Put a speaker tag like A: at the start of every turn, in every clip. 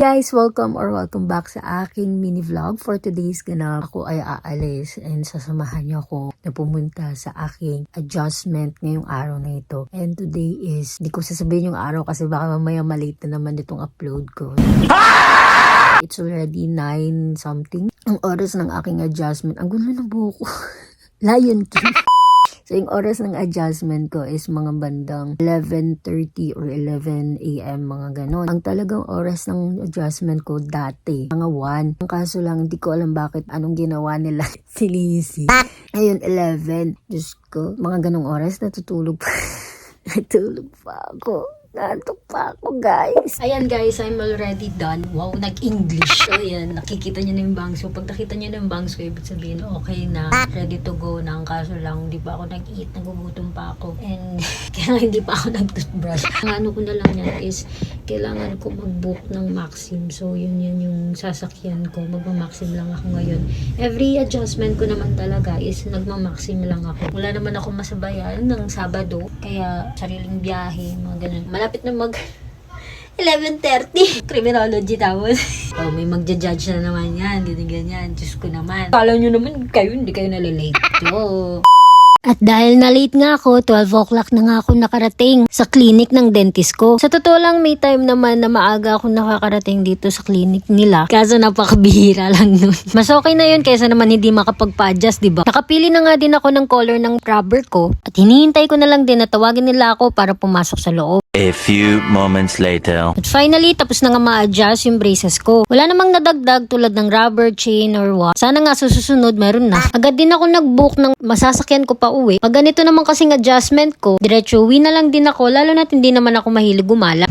A: Guys, welcome or welcome back sa aking mini vlog. For today's ganap, ako ay aalis and sasamahan niyo ako na pumunta sa aking adjustment ngayong araw na ito. And today is, di ko sasabihin yung araw kasi baka mamaya malate na naman itong upload ko. It's already 9 something. Ang oras ng aking adjustment. Ang gulo ng buhok ko. Lion King. So, yung oras ng adjustment ko is mga bandang 11.30 or 11 a.m. mga ganon. Ang talagang oras ng adjustment ko dati, mga 1. Ang kaso lang, hindi ko alam bakit anong ginawa nila si Lizzie. Ayun, 11. Diyos ko, mga ganong oras, natutulog pa. natulog pa ako. Nantok pa ako, guys. Ayan, guys, I'm already done. Wow, nag-English. So, ayan, nakikita nyo na yung bangs ko. Pag nakita nyo na yung bangs ko, ibig sabihin, okay na. Ready to go na. Ang kaso lang, hindi pa ako nag-eat. Nagugutom pa ako. And, kaya hindi pa ako nag-toothbrush. Ang ano ko na lang yan is, kailangan ko mag-book ng Maxim. So, yun yun yung sasakyan ko. Magma-Maxim lang ako ngayon. Every adjustment ko naman talaga is nagma-Maxim lang ako. Wala naman ako masabayan ng Sabado. Kaya, sariling biyahe, mga ganun. Malapit na mag... 11.30. Criminology tapos. oh, may magja-judge na naman yan. Ganyan-ganyan. Diyos ko naman. Kala nyo naman kayo, hindi kayo nalilate. So, at dahil na late nga ako, 12 o'clock na nga ako nakarating sa clinic ng dentist ko. Sa totoo lang, may time naman na maaga ako nakakarating dito sa clinic nila. Kaso napakabihira lang nun. Mas okay na yun kaysa naman hindi makapagpa-adjust, di ba? Nakapili na nga din ako ng color ng rubber ko at hinihintay ko na lang din na tawagin nila ako para pumasok sa loob.
B: A few moments later.
A: At finally, tapos na nga ma-adjust yung braces ko. Wala namang nadagdag tulad ng rubber chain or what. Sana nga sa susunod meron na. Agad din ako nag-book ng masasakyan ko pa uwi. Pag ganito naman kasing adjustment ko, diretso uwi na lang din ako lalo na't hindi naman ako mahilig gumala.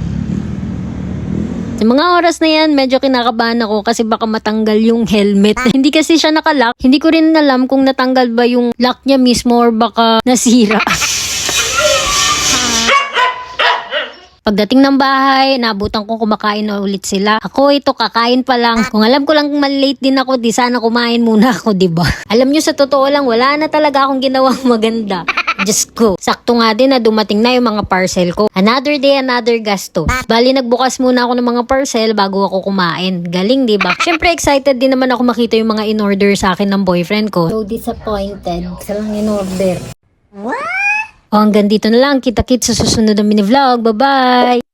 A: Sa mga oras na yan, medyo kinakabahan ako kasi baka matanggal yung helmet. hindi kasi siya nakalock. Hindi ko rin alam kung natanggal ba yung lock niya mismo or baka nasira. Pagdating ng bahay, naabutan ko kumakain na ulit sila. Ako ito, kakain pa lang. Kung alam ko lang malate din ako, di sana kumain muna ako, di ba? Alam nyo, sa totoo lang, wala na talaga akong ginawang maganda. Diyos ko. Sakto nga din na dumating na yung mga parcel ko. Another day, another gasto. Bali, nagbukas muna ako ng mga parcel bago ako kumain. Galing, di ba? Siyempre, excited din naman ako makita yung mga in-order sa akin ng boyfriend ko. So disappointed. Sa lang in-order. O hanggang dito na lang. Kita-kit sa susunod na mini-vlog. Bye-bye!